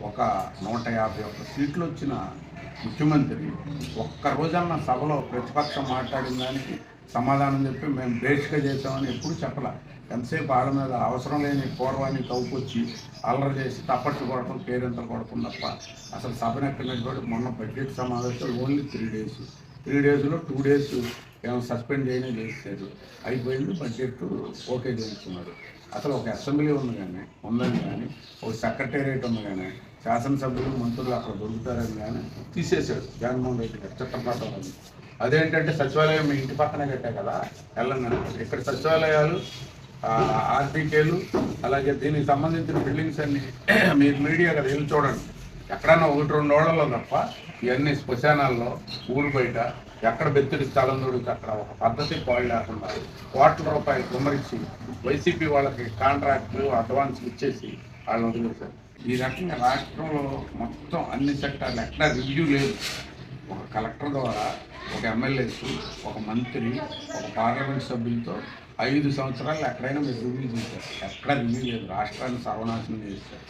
ఒక నూట యాభై ఒక్క సీట్లు వచ్చిన ముఖ్యమంత్రి ఒక్క రోజన్న సభలో ప్రతిపక్షం మాట్లాడిన దానికి సమాధానం చెప్పి మేము బేసిక్గా చేసామని ఎప్పుడు చెప్పలే. ఎంతసేపు ఆడ మీద అవసరం లేని పూర్వాన్ని కవ్వుకొచ్చి అల్లరి చేసి తప్పట్లు కొడటం పేరెంతలు కొడటం తప్ప. అసలు సభను మొన్న బడ్జెట్ సమావేశం ఓన్లీ త్రీ డేస్. త్రీ డేస్లో టూ డేస్ ఏమో సస్పెండ్ చేయనే చేసేది అయిపోయింది బడ్జెట్ ఓకే చేస్తున్నారు. అసలు ఒక అసెంబ్లీ ఉంది కానీ ఉందని కానీ ఒక సెక్రటేరియట్ ఉంది కానీ శాసనసభ్యులు మంత్రులు అక్కడ దొరుకుతారని కానీ తీసేశాడు. జగన్మోహన్ రెడ్డి గారు చట్టప్రకారం అదేంటంటే సచివాలయం మీ ఇంటి పక్కనే కట్టే కదా వెళ్ళండి ఇక్కడ సచివాలయాలు ఆర్టీకేలు అలాగే దీనికి సంబంధించిన బిల్డింగ్స్ అన్ని మీరు మీడియా కదా వెళ్ళి చూడండి. ఎక్కడన్నా ఒకటి రెండు ఓళ్ళలో తప్ప ఇవన్నీ శ్మశానాల్లో ఊరు బయట ఎక్కడ బెత్తిడి స్థలం దొరికి అక్కడ ఒక పద్ధతి పాడు లేకుండా కోట్ల రూపాయలు కుమరించి వైసీపీ వాళ్ళకి కాంట్రాక్ట్లు అడ్వాన్స్ ఇచ్చేసి వాళ్ళని వదిలేశారు. ఈ రకంగా రాష్ట్రంలో మొత్తం అన్ని సెక్టార్లు ఎక్కడ రివ్యూ లేదు ఒక కలెక్టర్ ద్వారా ఒక ఎమ్మెల్యేస్ ఒక మంత్రి ఒక పార్లమెంట్ సభ్యులతో ఐదు సంవత్సరాలు ఎక్కడైనా మీరు రివ్యూ చేశారు. ఎక్కడ రివ్యూ లేదు. రాష్ట్రాన్ని సర్వనాశనం చేశారు.